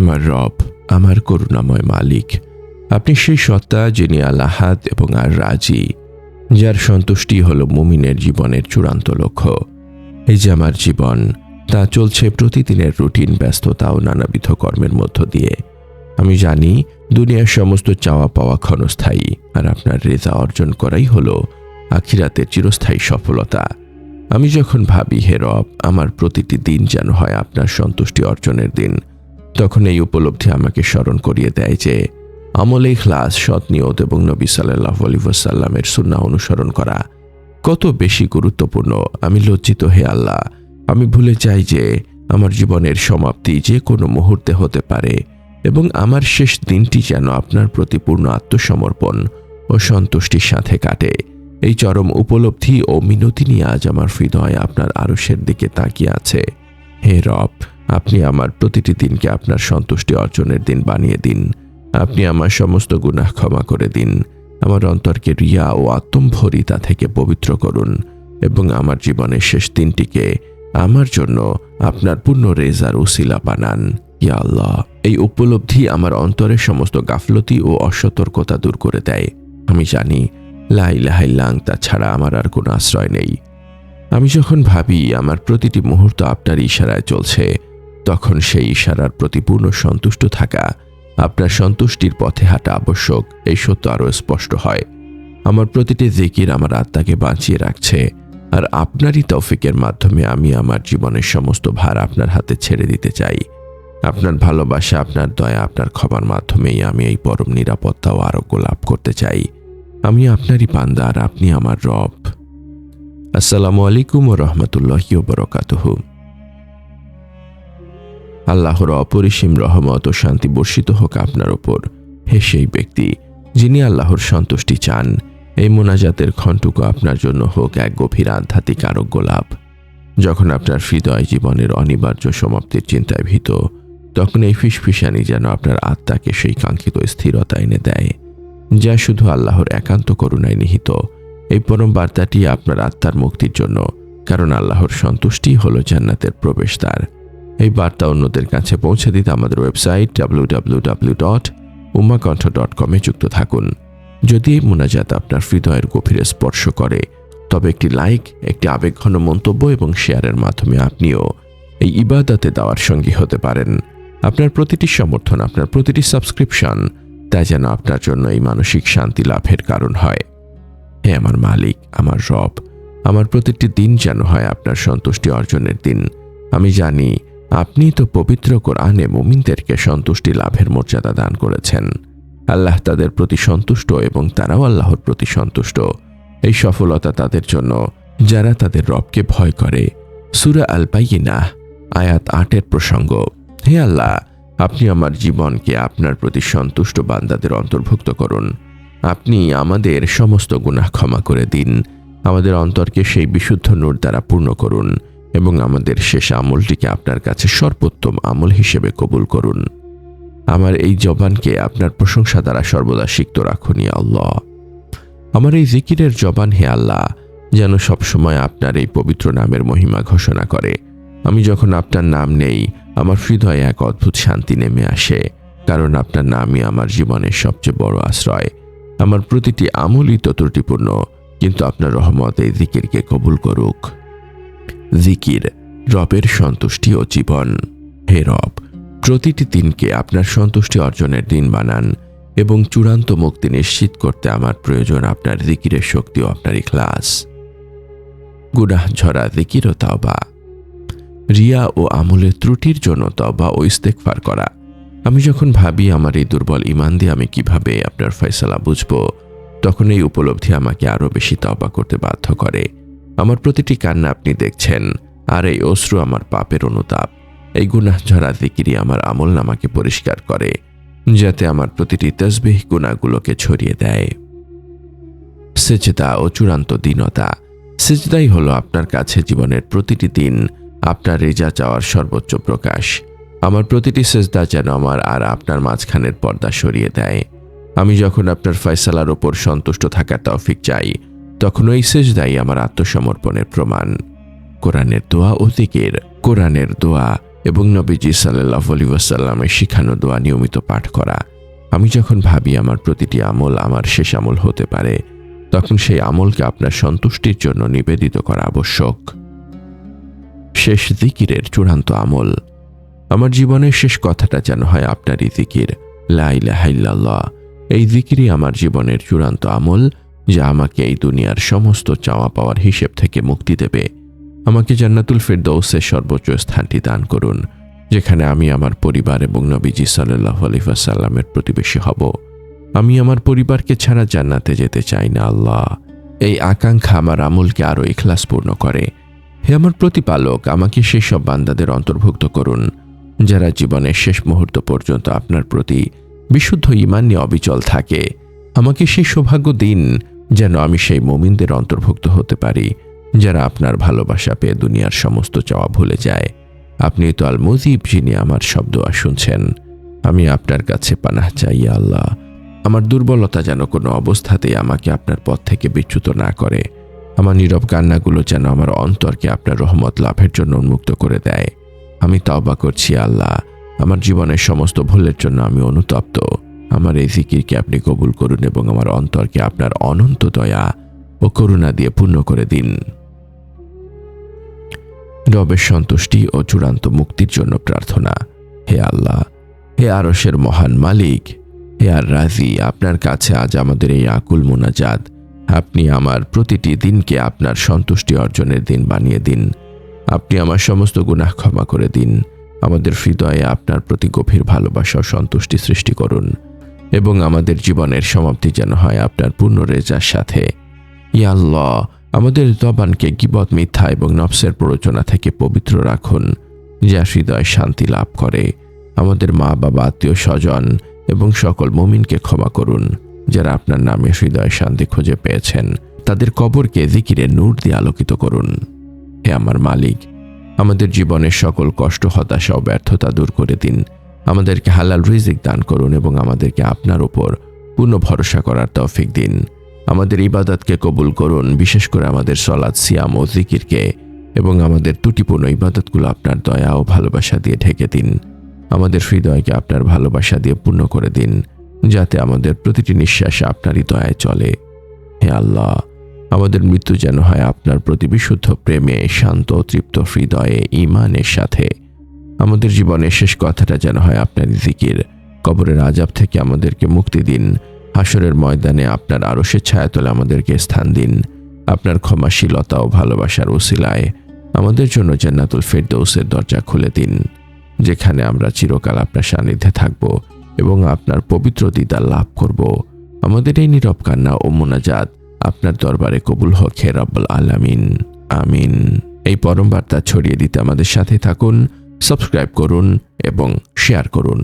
আমার রব, আমার করুণাময় মালিক। আপনি সেই সত্তা যিনি আল্লাহাদ এবং আর রাজি, যার সন্তুষ্টি হল মুমিনের জীবনের চূড়ান্ত লক্ষ্য। এই যে আমার জীবন, তা চলছে প্রতিদিনের রুটিন, ব্যস্ততা ও নানাবিধ কর্মের মধ্য দিয়ে। আমি জানি, দুনিয়ার সমস্ত চাওয়া পাওয়া ক্ষণস্থায়ী, আর আপনার রেজা অর্জন করাই হলো আখিরাতের চিরস্থায়ী সফলতা। আমি যখন ভাবি, হে রব, আমার প্রতিটি দিন যেন হয় আপনার সন্তুষ্টি অর্জনের দিন তখন এই উপলব্ধি আমাকে স্মরণ করিয়ে দেয় যে আমলে ইখলাস, সৎ নিয়ত এবং নবী সাল্লাহ আলিবাসাল্লামের সুন্না অনুসরণ করা কত বেশি গুরুত্বপূর্ণ। আমি লজ্জিত হে আল্লাহ। আমি ভুলে যাই যে আমার জীবনের সমাপ্তি যে কোনো মুহূর্তে হতে পারে এবং আমার শেষ দিনটি যেন আপনার প্রতি পূর্ণ আত্মসমর্পণ ও সন্তুষ্টির সাথে কাটে। এই চরম উপলব্ধি ও মিনতি নিয়ে আজ আমার হৃদয় আপনার আরসের দিকে তাকিয়ে আছে। হে রব আপনি আমার প্রতিটি দিনকে আপনার সন্তুষ্টি অর্জনের দিন বানিয়ে দিন। আপনি আমার সমস্ত গুনাহ ক্ষমা করে দিন। আমার অন্তরকে রিয়া ও আত্মম্ভরিতা থেকে পবিত্র করুন এবং আমার জীবনের শেষ দিনটিকে আমার জন্য আপনার পূর্ণ রেজার উসিলা বানান। ইয়া আল্লাহ, এই উপলব্ধি আমার অন্তরের সমস্ত গাফলতি ও অসতর্কতা দূর করে দেয়। আমি জানি লাইলাহাইল্লাং ছাড়া আমার আর কোনো আশ্রয় নেই। আমি যখন ভাবি, আমার প্রতিটি মুহূর্ত আপনার ইশারায় চলছে তখন সেই ইশারার প্রতি পূর্ণ সন্তুষ্ট থাকা আপনার সন্তুষ্টির পথে হাঁটা আবশ্যক, এই সত্য আরও স্পষ্ট হয়। আমার প্রতিটি জিকির আমার আত্মাকে বাঁচিয়ে রাখছে আর আপনারই তৌফিকের মাধ্যমে আমি আমার জীবনের সমস্ত ভার আপনার হাতে ছেড়ে দিতে চাই। আপনার ভালোবাসা, আপনার দয়া, আপনার ক্ষমার মাধ্যমেই আমি এই পরম নিরাপত্তা ও আরোগ্য লাভ করতে চাই। আমি আপনারই পান্দা আর আপনি আমার রব। আসসালামু আলাইকুম ও রহমতুল্লাহি বরকাতহ। আল্লাহর অপরিসীম রহমত ও শান্তি বর্ষিত হোক আপনার ওপর হে সেই ব্যক্তি, যিনি আল্লাহর সন্তুষ্টি চান, এই মোনাজাতের ক্ষণটুকু আপনার জন্য হোক এক গভীর আধ্যাত্মিক আরোগ্য লাভ। যখন আপনার হৃদয় জীবনের অনিবার্য সমাপ্তির চিন্তায় ভীত, তখন এই ফিসফিসানি যেন আপনার আত্মাকে সেই কাঙ্ক্ষিত স্থিরতা এনে দেয়, যা শুধু আল্লাহর একান্ত করুণায় নিহিত। এই পরম বার্তাটি আপনার আত্মার মুক্তির জন্য, কারণ আল্লাহর সন্তুষ্টি হল জান্নাতের প্রবেশদ্বার। এই বার্তা অন্যদের কাছে পৌঁছে দিতে আমাদের website W W W dot Umakantha dot কমে যুক্ত থাকুন। যদি এই মোনাজাত আপনার হৃদয়ের গভীরে স্পর্শ করে, তবে একটি লাইক, একটি আবেগঘন মন্তব্য এবং শেয়ারের মাধ্যমে আপনিও এই ইবাদাতে দেওয়ার সঙ্গী হতে পারেন। আপনার প্রতিটি সমর্থন, আপনার প্রতিটি সাবস্ক্রিপশন, তা যেন আপনার জন্য এই মানসিক শান্তি লাভের কারণ হয়। হে আমার মালিক, আমার রব, আমার প্রতিটি দিন যেন হয় আপনার সন্তুষ্টি অর্জনের দিন। আমি জানি আপনি তো পবিত্র কোরআনে মুমিনদেরকে সন্তুষ্টি লাভের মর্যাদা দান করেছেন। আল্লাহ তাদের প্রতি সন্তুষ্ট এবং তারাও আল্লাহর প্রতি সন্তুষ্ট। এই সফলতা তাদের জন্য, যারা তাদের রবকে ভয় করে। সুরা আল পাইনাহ আয়াত আটের প্রসঙ্গ, হে আল্লাহ, আপনি আমার জীবনকে আপনার প্রতি সন্তুষ্ট বান্দাদের অন্তর্ভুক্ত করুন। আপনি আমাদের সমস্ত গুনাহ ক্ষমা করে দিন। আমাদের অন্তরকে সেই বিশুদ্ধ নূর দ্বারা পূর্ণ করুন। এবং আমাদের শেষ আমলটিকে আপনার কাছে সর্বোত্তম আমল হিসেবে কবুল করুন। আমার এই জবানকে আপনার প্রশংসা দ্বারা সর্বদা সিক্ত রাখুন আল্লাহ। আমার এই জিকিরের জবান, হে আল্লাহ, যেন সবসময় আপনার এই পবিত্র নামের মহিমা ঘোষণা করে। আমি যখন আপনার নাম নেই, আমার হৃদয়ে এক অদ্ভুত শান্তি নেমে আসে, কারণ আপনার নামই আমার জীবনের সবচেয়ে বড় আশ্রয়। আমার প্রতিটি আমলই তো ত্রুটিপূর্ণ, কিন্তু আপনার রহমত এই জিকিরকে কবুল করুক। জিকির, রবের সন্তুষ্টি ও জীবন। হে রব, প্রতিটি দিনকে আপনার সন্তুষ্টি অর্জনের দিন বানান এবং চূড়ান্ত মুক্তি নিশ্চিত করতে আমার প্রয়োজন আপনার জিকিরের শক্তি ও আপনার ইখলাস। গুনাহ, ঝরা, জিকির ও তাওবা। রিয়া ও আমলের ত্রুটির জন্য তবা ও ইস্তেকফার করা। আমি যখন ভাবি আমার এই দুর্বল ইমান দিয়ে আমি কীভাবে আপনার ফয়সালা বুঝব, তখন এই উপলব্ধি আমাকে আরও বেশি তবা করতে বাধ্য করে। আমার প্রতিটি কান্না আপনি দেখছেন, আর এই অশ্রু আমার পাপের অনুতাপ। এই গুনাহ ঝরা দিকিরি আমার আমল নামাকে পরিষ্কার করে, যাতে আমার প্রতিটি তসবিহ গুণাগুলোকে ছড়িয়ে দেয়। সেজদা ও চূড়ান্ত দীনতা। সেজদাই হলো আপনার কাছে জীবনের প্রতিটি দিন, আপনার রেজা চাওয়ার সর্বোচ্চ প্রকাশ। আমার প্রতিটি সেজদা যেন আমার আর আপনার মাঝখানের পর্দা সরিয়ে দেয়। আমি যখন আপনার ফয়সালার ওপর সন্তুষ্ট থাকার তৌফিক চাই তখন ওই সেজদাই আমার আত্মসমর্পণের প্রমাণ। কোরআনের দোয়া ও দিকের কোরআনের দোয়া এবং নবীজি সাল্লাহ আলী ওয়াসাল্লামের শিখানো দোয়া নিয়মিত পাঠ করা। আমি যখন ভাবি আমার প্রতিটি আমল আমার শেষ আমল হতে পারে, তখন সেই আমলকে আপনার সন্তুষ্টির জন্য নিবেদিত করা আবশ্যক। শেষ জিকিরের চূড়ান্ত আমল। আমার জীবনের শেষ কথাটা যেন হয় আপনারই জিকির। লাইলাহাইল্লাহ এই জিকিরই আমার জীবনের চূড়ান্ত আমল। যা আমাকে এই দুনিয়ার সমস্ত চাওয়া পাওয়ার হিসেব থেকে মুক্তি দেবে। আমাকে জান্নাতুল ফেরদৌসের সর্বোচ্চ স্থানটি দান করুন, যেখানে আমি আমার পরিবার এবং নবীজি সাল্লাহ আলিফাসাল্লামের প্রতিবেশী হব। আমি আমার পরিবারকে ছাড়া জান্নাতে যেতে চাই না আল্লাহ। এই আকাঙ্ক্ষা আমার আমলকে আরও ইখলাসপূর্ণ করে। হে আমার প্রতিপালক, আমাকে সেই সব বান্দাদের অন্তর্ভুক্ত করুন, যারা জীবনের শেষ মুহূর্ত পর্যন্ত আপনার প্রতি বিশুদ্ধ ইমান নিয়ে অবিচল থাকে। আমাকে সেই সৌভাগ্য দিন যেন আমি সেই মোমিনদের অন্তর্ভুক্ত হতে পারি, যারা আপনার ভালোবাসা পেয়ে দুনিয়ার সমস্ত চাওয়া ভুলে যায়। আপনি তো আল মুজিব যিনি আমার শব্দ শুনছেন। আমি আপনার কাছে পানাহ চাই আল্লাহ। আমার দুর্বলতা যেন কোনো অবস্থাতেই আমাকে আপনার পথ থেকে বিচ্যুত না করে। আমার নীরব কান্নাগুলো যেন আমার অন্তরকে আপনার রহমত লাভের জন্য উন্মুক্ত করে দেয়। আমি তওবা করছি আল্লাহ। আমার জীবনের সমস্ত ভুলের জন্য আমি অনুতপ্ত। আমার এই জিকিরকে আপনি কবুল করুন এবং আমার অন্তরকে আপনার অনন্ত দয়া ও করুণা দিয়ে পূর্ণ করে দিন। রবের সন্তুষ্টি ও চূড়ান্ত মুক্তির জন্য প্রার্থনা, হে আল্লাহ, হে আরসের মহান মালিক, হে আর রাজি, আপনার কাছে আজ আমাদের এই আকুল মোনাজাত। আপনি আমার প্রতিটি দিনকে আপনার সন্তুষ্টি অর্জনের দিন বানিয়ে দিন। আপনি আমার সমস্ত গুনাহ ক্ষমা করে দিন। আমাদের হৃদয়ে আপনার প্রতি গভীর ভালোবাসা ও সন্তুষ্টি সৃষ্টি করুন। এবং আমাদের জীবনের সমাপ্তি যেন হয় আপনার পূর্ণ রেজার সাথে। ইয়াল্লাহ আমাদের জবানকে গিবত, মিথ্যা এবং নফসের প্ররোচনা থেকে পবিত্র রাখুন, যা হৃদয় শান্তি লাভ করে। আমাদের মা, বাবা, আত্মীয়, স্বজন এবং সকল মমিনকে ক্ষমা করুন, যারা আপনার নামে হৃদয় শান্তি খুঁজে পেয়েছেন। তাদের কবরকে জিকিরে নূর দিয়ে আলোকিত করুন। হে আমার মালিক, আমাদের জীবনের সকল কষ্ট, হতাশা ও ব্যর্থতা দূর করে দিন। আমাদেরকে হালাল রিজিক দান করুন এবং আমাদেরকে আপনার উপর পূর্ণ ভরসা করার তৌফিক দিন। আমাদের ইবাদতকে কবুল করুন, বিশেষ করে আমাদের সলাদ সিয়াম ও জিকিরকে এবং আমাদের ত্রুটিপূর্ণ ইবাদতগুলো আপনার দয়া ও ভালোবাসা দিয়ে ঢেকে দিন। আমাদের হৃদয়কে আপনার ভালোবাসা দিয়ে পূর্ণ করে দিন, যাতে আমাদের প্রতিটি নিঃশ্বাস আপনারই দয়ায় চলে। হে আল্লাহ, আমাদের মৃত্যু যেন হয় আপনার প্রতি বিশুদ্ধ প্রেমে, শান্ত তৃপ্ত হৃদয়ে ইমানের সাথে। আমাদের জীবনের শেষ কথাটা যেন হয় আপনার জিকির। কবরের আজাব থেকে আমাদেরকে মুক্তি দিন। হাসরের ময়দানে আপনার আরও ছায়াতলে আমাদেরকে স্থান দিন। আপনার ক্ষমাশীলতা ও ভালোবাসার ওসিলায় আমাদের জন্য জান্নাতুল ফেরদৌসের দরজা খুলে দিন। যেখানে আমরা চিরকাল আপনার সান্নিধ্যে থাকব এবং আপনার পবিত্র দিদার লাভ করব। আমাদের এই নীরব কান্না ও মোনাজাত আপনার দরবারে কবুল হক হে রব্বুল আলামিন। আমিন। এই পরম বার্তা ছড়িয়ে দিতে আমাদের সাথে থাকুন। সাবস্ক্রাইব করুন এবং শেয়ার করুন।